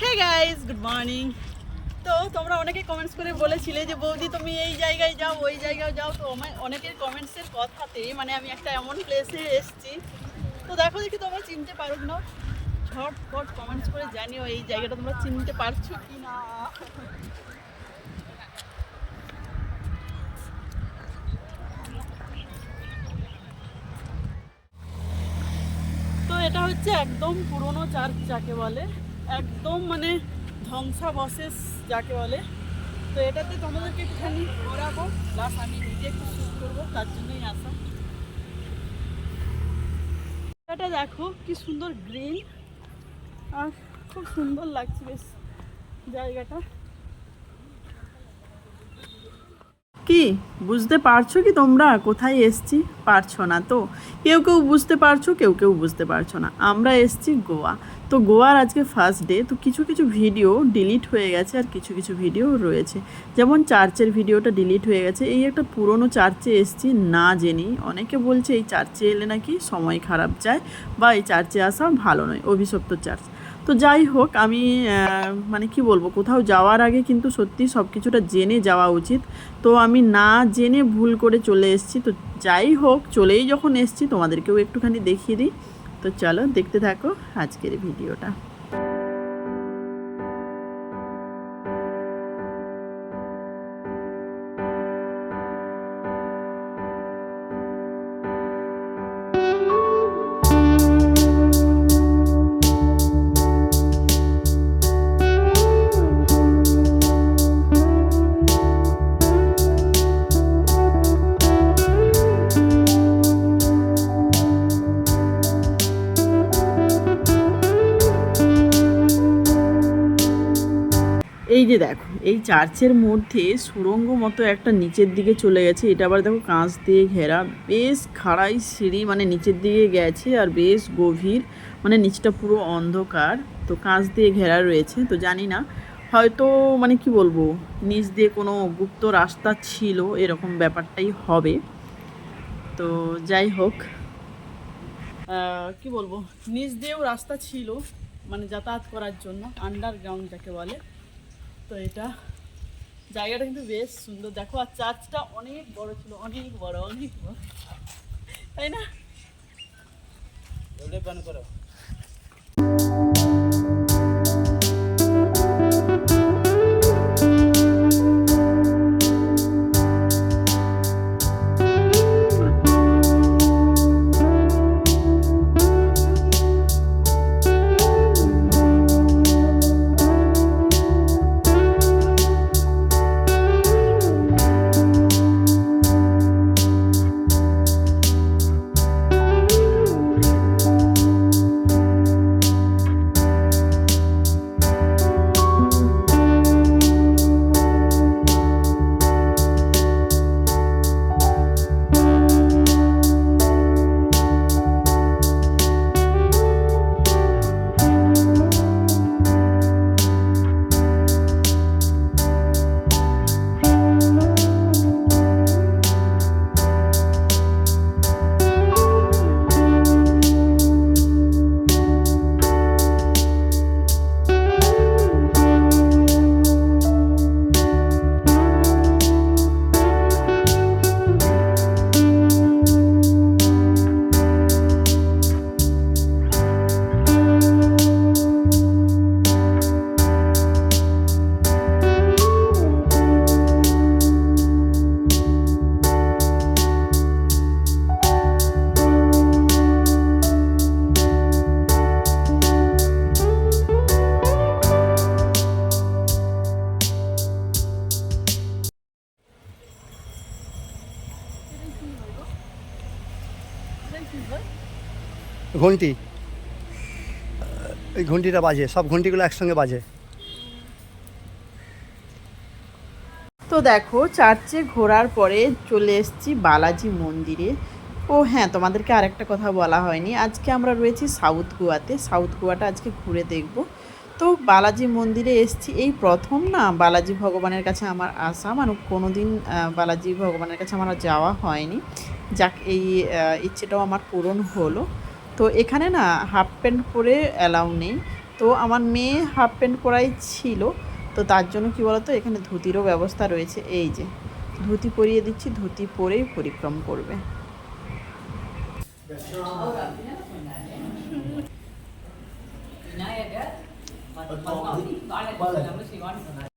Hey guys good morning তো তোমরা অনেকে কমেন্টস করে বলেছিলে যে, বৌদি, তুমি এই জায়গায় যাও, ওই জায়গায় যাও। তো অনেকের কমেন্টসের কথাতে মানে আমি একটা এমন প্লেসে এসেছি। তো দেখো দেখি তোমরা চিনতে পারো না ঝটফট কমেন্টস করে জানিও এই জায়গাটা তোমরা চিনতে পারছ কি না এটা হচ্ছে একদম পুরনো চার্চ যাকে বলে। একদম মানে ধ্বংসাবশেষ যাকে বলে। তো এটাতে তোমাদেরকে একটুখানি ঘোরাবো। প্লাস আমি নিজে একটু শ্যুট করব, তার জন্যই আসা। এটা দেখো, কি সুন্দর গ্রিন আর খুব সুন্দর লাগছে বেশ জায়গাটা। কি? বুঝতে পারছ কি তোমরা? কোথায় এসছি? পারছ না তো। কেউ কেউ বুঝতে পারছ, কেউ কেউ বুঝতে পারছ না। আমরা এসছি গোয়া। তো গোয়ার আজকে ফার্স্ট ডে তো কিছু কিছু ভিডিও ডিলিট হয়ে গেছে আর কিছু কিছু ভিডিও রয়েছে। যেমন চার্চের ভিডিওটা ডিলিট হয়ে গেছে। এই একটা পুরনো চার্চে এসছি, না জেনেই। অনেকে বলছে এই চার্চে এলে নাকি সময় খারাপ যায় বা এই চার্চে আসা ভালো নয়। অভিশপ্ত চার্চ তো যাই হোক, আমি মানে কি বলব, কোথাও যাওয়ার আগে কিন্তু সত্যি সব কিছুটা জেনে যাওয়া উচিত। তো আমি না জেনে ভুল করে চলে এসেছি। তো যাই হোক, চলেই যখন এসেছি, তোমাদেরকেও একটুখানি দেখিয়ে দিই। তো চলো, দেখতে থাকো আজকের ভিডিওটা। এই যে দেখো, এই চার্চের মধ্যে সুড়ঙ্গ মতো একটা নিচের দিকে চলে গেছে। এটা আবার দেখো কাঁচ দিয়ে ঘেরা। বেশ খাড়াই সিঁড়ি মানে নিচের দিকে গেছে আর বেশ গভীর। মানে নিচটা পুরো অন্ধকার। তো কাঁচ দিয়ে ঘেরা রয়েছে, তো জানি না। হয়তো মানে কি বলব, নিচ দিয়ে কোনো গুপ্ত রাস্তা ছিল, এরকম ব্যাপারটাই হবে। তো যাই হোক কি বলব, নিচ দিয়েও রাস্তা ছিল মানে যাতায়াত করার জন্য আন্ডারগ্রাউন্ড যাকে বলে। তো এটা। জায়গাটা কিন্তু বেশ সুন্দর। দেখো, আর চার্চটা অনেক বড় ছিল, অনেক বড় অনেক বড়। তাই না? ঘন্টি। এই ঘন্টিটা বাজে, সব ঘন্টিগুলো একসঙ্গে বাজে। তো দেখো, চার্চে ঘোরার পরে চলে এসেছি বালাজি মন্দিরে। ও হ্যাঁ তোমাদেরকে আরেকটা কথা বলা হয়নি। আজকে আমরা রয়েছি সাউথ গোয়াতে। সাউথ গোয়াটা আজকে ঘুরে দেখব। তো বালাজি মন্দিরে এসেছি। এই প্রথম না বালাজি ভগবানের কাছে আমার আসা। মানে কোনো দিন বালাজি ভগবানের কাছে আমার যাওয়া হয়নি। যাক, এই ইচ্ছেটাও আমার পূরণ হলো। তো এখানে না হাফ প্যান্ট পরে অ্যালাউ নেই তো আমার মেয়ে হাফ প্যান্ট পরাই ছিল তো তার জন্য কি বলতো এখানে ধুতিরও ব্যবস্থা রয়েছে এই যে ধুতি পরিয়ে দিচ্ছি ধুতি পরেই পরিক্রম করবে